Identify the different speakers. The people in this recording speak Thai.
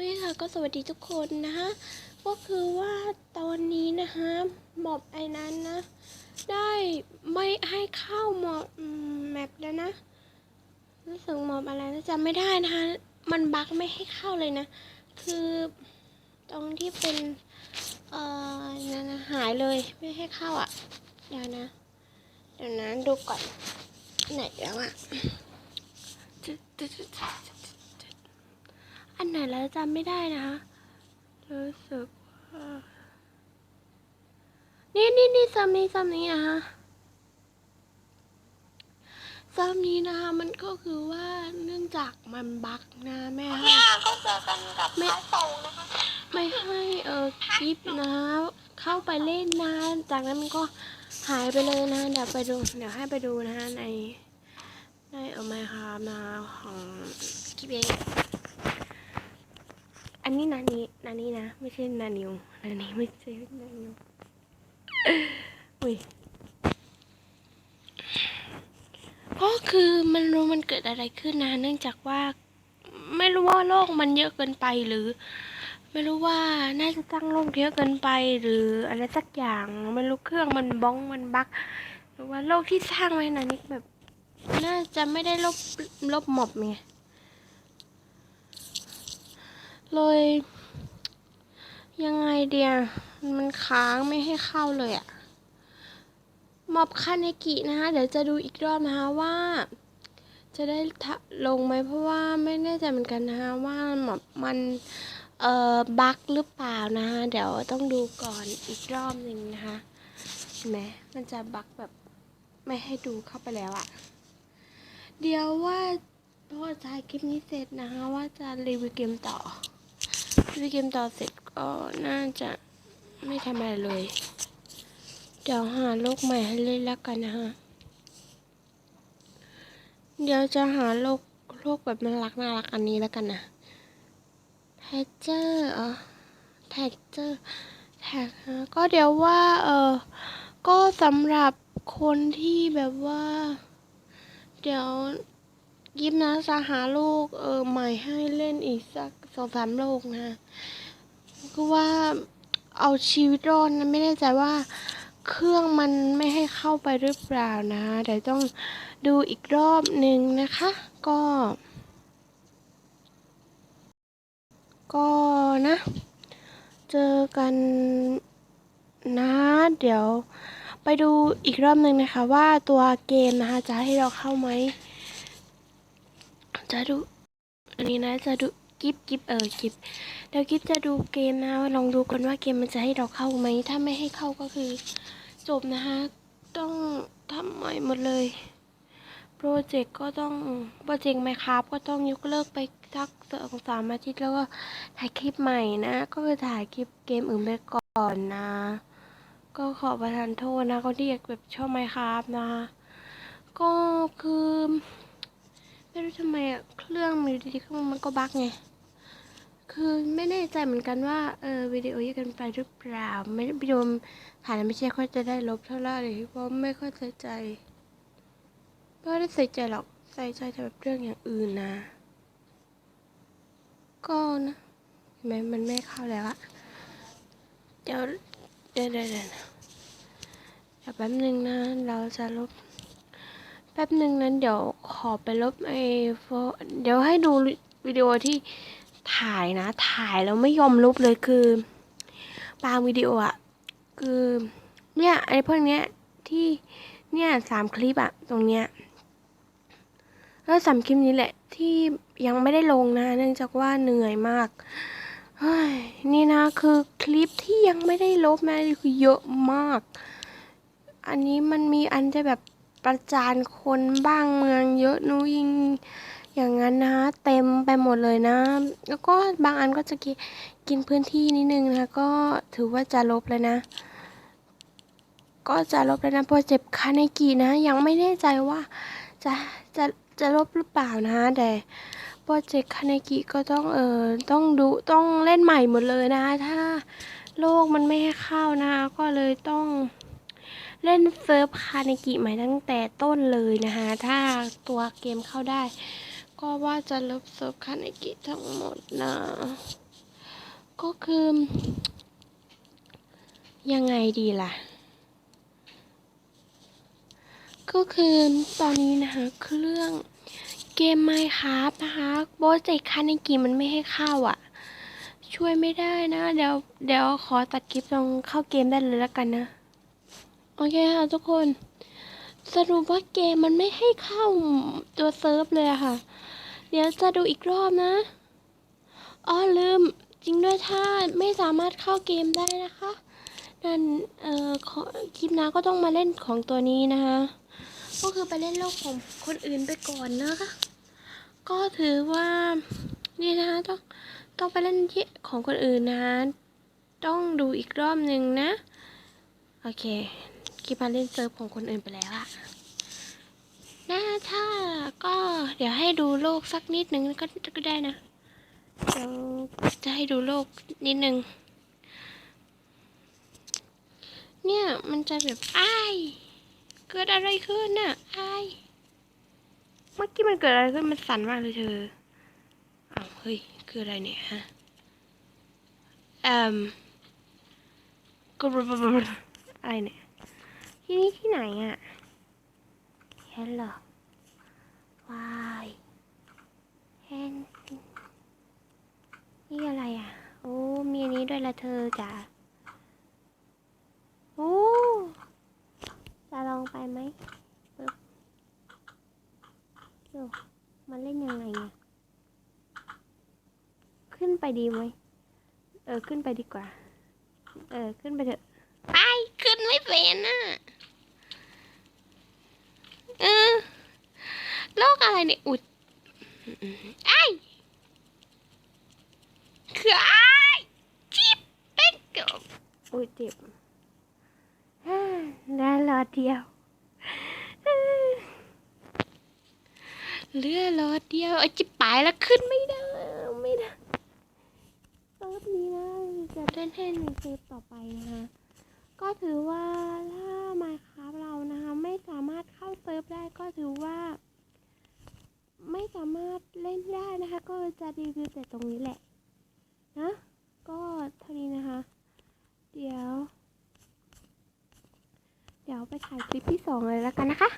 Speaker 1: อเคค่ะก็สวัสดีทุกคนนะคะก็คือว่าตอนนี้นะคะหมอบไอ้นั้นนะ ได้ไม่ให้เข้าหมอบแมปแล้วนะรู้สึกหมอบอะไรนะจำไม่ได้นะคะมันบั๊กไม่ให้เข้าเลยนะ คือตรงที่เป็นเอ่อนั่นนะหายเลยไม่ให้เข้าอะเดี๋ยวนะ เดี๋ยวนะดูก่อนไหนแล้วอะ อันไหนแล้วจำไม่ได้นะคะรู้สึกว่านี่นี่นี่ซัมนี้ซัมนี้นะคะซัมนี้นะคะมันก็คือว่าเนื่องจากมันบั๊กนะแม่ให้
Speaker 2: เนี่ยก็เจอกันกับ
Speaker 1: ไม่
Speaker 2: ท้ายตรงนะคะ
Speaker 1: ไม่ให้เออกิฟนะเข้าไปเล่นนะจากนั้นมันก็หายไปเลยนะเดี๋ยวไปดูเดี๋ยวให้ไปดูนะในในเออมาค่ะมาของกิฟเอง อันนี้นานี้นานี้นะ ไม่ใช่นานิวนานี้ไม่ใช่นานิวอุ้ยก็คือมันรู้มันเกิดอะไรขึ้นนะ เนื่องจากว่าไม่รู้ว่าโลกมันเยอะเกินไปหรือ ไม่รู้ว่าน่าจะตั้งโลกเยอะเกินไป หรืออะไรสักอย่างไม่รู้เครื่องมันบ้องมันบักหรือว่าโลกที่สร้างไว้นานี้แบบ น่าจะไม่ได้ลบลบหมอบไง เลย ยังไงเดียมันค้างไม่ให้เข้าเลยอะมอบคาเนกินะคะ เดี๋ยวจะดูอีกรอบนะคะว่า จะได้ทะลงไหมเพราะว่าไม่แน่ใจเหมือนกันนะคะว่าหมอบมันเอ่อบั๊กหรือเปล่านะคะเดี๋ยวต้องดูก่อนอีกรอบหนึ่งนะคะเห็นไหมมันจะบั๊กแบบไม่ให้ดูเข้าไปแล้วอะเดี๋ยวว่าพอถ่ายคลิปนี้เสร็จนะคะว่าจะรีวิวเกมต่อ รีวิวเกมต่อเสร็จก็น่าจะไม่ทำอะไรเลย เดี๋ยวหาโลกใหม่ให้เล่นแล้วกันนะฮะ เดี๋ยวจะหาโลกโลกแบบน่ารักน่ารักอันนี้แล้วกันนะแท็เจอร์อ๋อแท็กเจอร์แท็กก็เดี๋ยวว่าเออก็สำหรับคนที่แบบว่า เดี๋ยวยิบนะจะหาโลกเออใหม่ให้เล่นอีกสัก สองสามโลกนะก็ว่าเอาชีวิตรอดนะไม่แน่ใจว่าเครื่องมันไม่ให้เข้าไปหรือเปล่านะเดี๋ยวต้องดูอีกรอบหนึ่งนะคะ ก็ ก็นะ เจอกันนะ เดี๋ยวไปดูอีกรอบหนึ่งนะคะ ว่าตัวเกมนะคะจะให้เราเข้าไหมจะดูอันนี้นะจะดู กิฟกิฟเออกิฟเดี๋ยวกิฟจะดูเกมนะลองดูกันว่าเกมมันจะให้เราเข้าไหมถ้าไม่ให้เข้าก็คือ จบนะคะต้องทำใหม่หมดเลยโปรเจกต์ก็ต้องโปรเจกต์ไมครับก็ต้องยกเลิกไปสักสองสามอาทิตย์แล้วก็ถ่ายคลิปใหม่นะ ก็คือถ่ายคลิปเกมอื่นไปก่อนนะ ก็ขอประทานโทษนะเขาที่อยกแบบชอบไมครับนะ ก็คือไม่รู้ทำไมเครื่องมันอดีๆเครื่องมันก็บั๊กไง คือไม่แน่ใจเหมือนกันว่าเออวิดีโอเยอะกันไปหรือเปล่า ไม่วิดีโอถ่ายไม่ใช่ค่อยจะได้ลบเท่าไหร่เพราะไม่ค่อยใส่ใจไม่ได้ใส่ใจหรอกใส่ใจแต่แบบเรื่องอย่างอื่นนะ ก็นะเห็นไหมมันไม่เข้าแล้วอะเดี๋ยวเดี๋ยวเดี๋ยวเดี๋ยวนะเดี๋ยวแป๊บนึงนะ เราจะลบแป๊บนึงนั้นเดี๋ยวขอไปลบไอ้โฟเดี๋ยวให้ดูวิดีโอที่ ถ่ายนะ ถ่ายแล้วไม่ยอมลบเลยคือบางวิดีโออะคือเนี่ยไอ้พวกเนี้ยที่เนี่ยสามคลิปอะตรงเนี้ยแล้วสามคลิปนี้แหละที่ยังไม่ได้ลงนะ เนื่องจากว่าเหนื่อยมากเฮ้ยนี่นะคือคลิปที่ยังไม่ได้ลบนะคือเยอะมาก อันนี้มันมีอันจะแบบประจานคนบ้างเมืองเยอะนู้ยิง อย่างนั้นนะเต็มไปหมดเลยนะ แล้วก็บางอันก็จะกินกินพื้นที่นิดนึงนะก็ถือว่าจะลบแล้วนะ ก็จะลบแล้วนะเพรเจ็บคาเนกินะ ยังไม่แน่ใจว่าจะจะจะลบหรือเปล่านะแต่โปรเจกต์คาเนกิก็ต้องเออต้องดูต้องเล่นใหม่หมดเลยนะ ถ้าโลกมันไม่ให้เข้านะ ก็เลยต้องเล่นเซิร์ฟคาเนกิใหม่ตั้งแต่ต้นเลยนะคะถ้าตัวเกมเข้าได้ ก็ว่าจะลบเซิร์ฟคาเนกิทั้งหมดนะ ก็คือ ยังไงดีล่ะ ก็คือตอนนี้นะคะเครื่องเกมไมครับนะคะโบสเจคันในกีมันไม่ให้เข้าอะ ช่วยไม่ได้นะ เดี๋ยวเดี๋ยวขอตัดคลิปลงเข้าเกมได้เลยแล้วกันนะ โอเคค่ะทุกคน สรุปว่าเกมมันไม่ให้เข้าตัวเซิร์ฟเลยค่ะ เดี๋ยวจะดูอีกรอบนะอ๋อลืมจริงด้วยถ้าไม่สามารถเข้าเกมได้นะคะ นั่นเอ่อคลิปน้าก็ต้องมาเล่นของตัวนี้นะคะ ก็คือไปเล่นโลกของคนอื่นไปก่อนนะคะ ก็ถือว่านี่นะคะต้องต้องไปเล่นที่ของคนอื่นนะต้องดูอีกรอบหนึ่งนะ โอเค คลิปมาเล่นเซิร์ฟของคนอื่นไปแล้วอะนะถ้าก็เดี๋ยวให้ดูโลกสักนิดนึงก็ก็ได้นะเดี๋ยวจะให้ดูโลกนิดนึง เนี่ยมันจะแบบอ้าย เกิดอะไรขึ้นน่ะอ้ายเมื่อกี้มันเกิดอะไรขึ้นมันสั่นมากเลยเธออ้าวเฮ้ยคืออะไรเนี่ยฮะเอ่มกรบอะไรเนี่ย ที่นี่ที่ไหนอะเห็นหรอวายเห็นนี่อะไรอะ โอ้ มีอันนี้ด้วยละเธอจ้ะโอ้จะลองไปไหมปึ๊บโอ้มันเล่นยังไงเนี่ยขึ้นไปดีไหมเออ ขึ้นไปดีกว่า เออ ขึ้นไปเถอะไอ้ขึ้นไม่เป็นน่ะ เออโลกอะไรเนี่ยอุดไอ้คือไอ้จิ๊บเป็กเกบอุ้ยเจ็บฮ่าแล้วรอเดียวเหลือรอเดียวไอ้จิบปายแล้วขึ้นไม่ได้ไม่ได้เซิร์ฟนี้นะจะเล่นให้ในเซิร์ฟต่อไปนะคะ ก็ถือว่าถ้ามาครับเรานะคะไม่สามารถเข้าเซิร์ฟได้ก็ถือว่า ไม่สามารถเล่นได้นะคะ ก็จะรีวิวแต่ตรงนี้แหละนะก็เท่านี้นะคะ เดี๋ยว เดี๋ยวไปถ่ายคลิปที่สองเลยแล้วกันนะคะ